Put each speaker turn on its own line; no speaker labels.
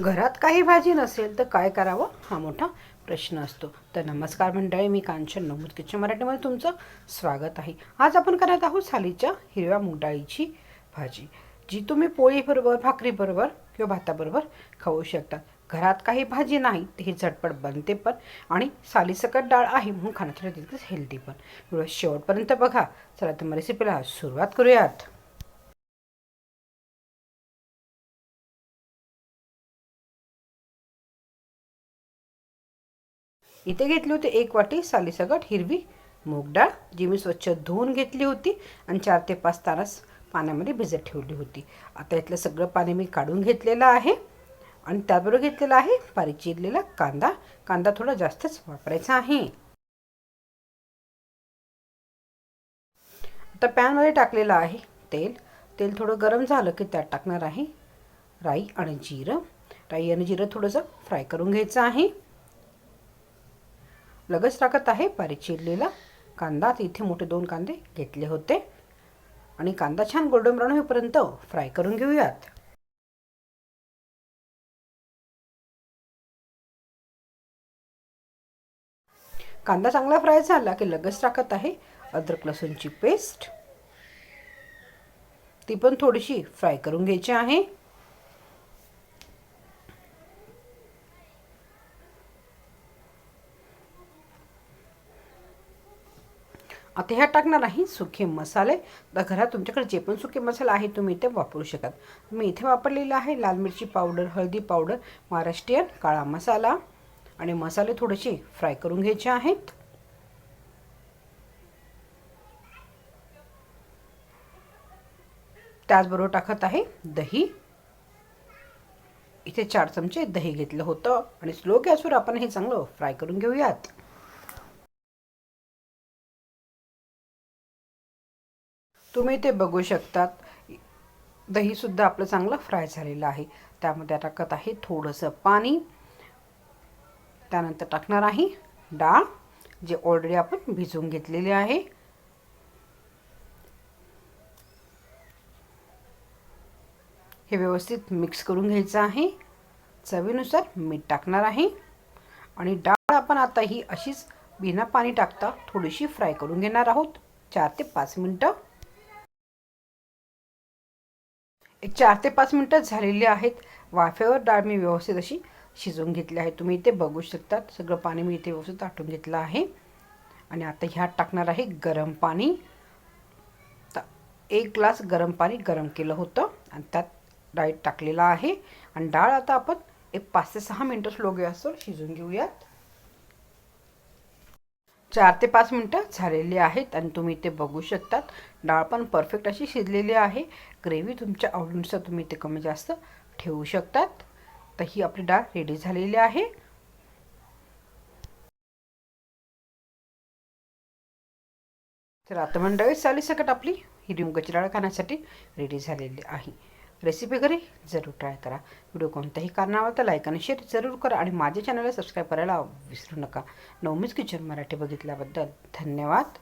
घरात काही भाजी नसेल तर काय करावं? हा मोठा प्रश्न असतो. तर नमस्कार मंडळी मी कांचन नमूद किचन मराठीमध्ये तुमचं स्वागत आहे. आज आपण करत आहोत सालीच्या हिरव्या मुगडाळीची भाजी जी तुम्ही पोळीबरोबर भाकरीबरोबर किंवा भाताबरोबर खाऊ शकतात घरात काही भाजी नाही तर ही झटपट बनते पण आणि सालीसकट डाळ आहे म्हणून खाण्यासाठी तितकंच हेल्दी पण. शेवटपर्यंत बघा. चला तर मग रेसिपीला सुरुवात करूयात. इथे घेतली होती एक वाटी सालीसगट हिरवी मूग डाळ जी मी स्वच्छ धुवून घेतली होती आणि चार ते पाच तास पाण्यामध्ये भिजत ठेवली होती. आता इथलं सगळं पाणी मी काढून घेतलेलं आहे आणि त्याबरोबर घेतलेला आहे बारीक चिरलेला कांदा. कांदा थोडा जास्तच वापरायचा आहे. आता पॅनमध्ये टाकलेलं आहे तेल. तेल थोडं गरम झालं की त्यात टाकणार आहे राई आणि जिरं. राई आणि जिरं थोडंसं फ्राय करून घ्यायचं आहे. लगेच टाकत आहे. बारीक चिरलेला कांदा इथे मोठे दोन कांदे घेतले होते. आणि कांदा छान गोल्डन ब्राऊन होईपर्यंत फ्राय करून घेऊयात. कांदा चांगला फ्राय झाला की लगेच टाकत आहे अद्रक लसूणची पेस्ट. ती पण थोडीशी फ्राय करून घ्यायची आहे. आता ह्या टाकणार आहे सुके मसाले. तर घरात तुमच्याकडे जे पण सुके मसाले आहेत तुम्ही इथे वापरू शकत. मी इथे वापरलेलं आहे लाल मिरची पावडर हळदी पावडर महाराष्ट्रीयन काळा मसाला. आणि मसाले थोडेसे फ्राय करून घ्यायचे आहेत. त्याचबरोबर टाकत आहे दही. इथे चार चमचे दही घेतलं होतं. आणि स्लो गॅसवर आपण हे चांगलं फ्राय करून घेऊयात. तुम्ही ते बघू शकतात. दहीसुद्धा आपलं चांगलं फ्राय झालेलं आहे. त्यामध्ये टाकत आहे थोडंसं पाणी. त्यानंतर टाकणार आहे डाळ जे ऑलरेडी आपण भिजवून घेतलेले आहे. हे व्यवस्थित मिक्स करून घ्यायचं आहे. चवीनुसार मीठ टाकणार आहे. आणि डाळ आपण आता ही अशीच बिना पाणी टाकता थोडीशी फ्राय करून घेणार आहोत. चार ते पाच मिनटं. एक चार ते पाच मिनटं झालेली आहेत. वाफेवर डाळ मी व्यवस्थित अशी शिजवून घेतली आहे. तुम्ही इथे बघू शकतात. सगळं पाणी मी इथे व्यवस्थित आटून घेतलं आहे. आणि आता ह्यात टाकणार आहे गरम पाणी. तर एक ग्लास गरम पाणी गरम केलं होतं आणि त्यात डाळ टाकलेला आहे. आणि डाळ आता आपण एक पाच ते सहा मिनटं स्लो गॅसवर शिजवून घेऊयात. चार ते पाच मिनटं झालेली आहेत आणि तुम्ही ते बघू शकतात. डाळ पण परफेक्ट अशी शिजलेली आहे. ग्रेव्ही तुमच्या आवडीनुसार तुम्ही ते कमी जास्त ठेवू शकतात. तर ही आपली डाळ रेडी झालेली आहे. तर आता मंडळी साली सकट आपली हिरवी मुगाची डाळ खाण्यासाठी रेडी झालेली आहे. रेसिपी घरी जरूर ट्राय करा. व्हिडिओ कोणत्याही कारणावर तर लाईक आणि शेअर जरूर करा आणि माझ्या चॅनलला सबस्क्राईब करायला विसरू नका. नवमीच किचन मराठी बघितल्याबद्दल धन्यवाद.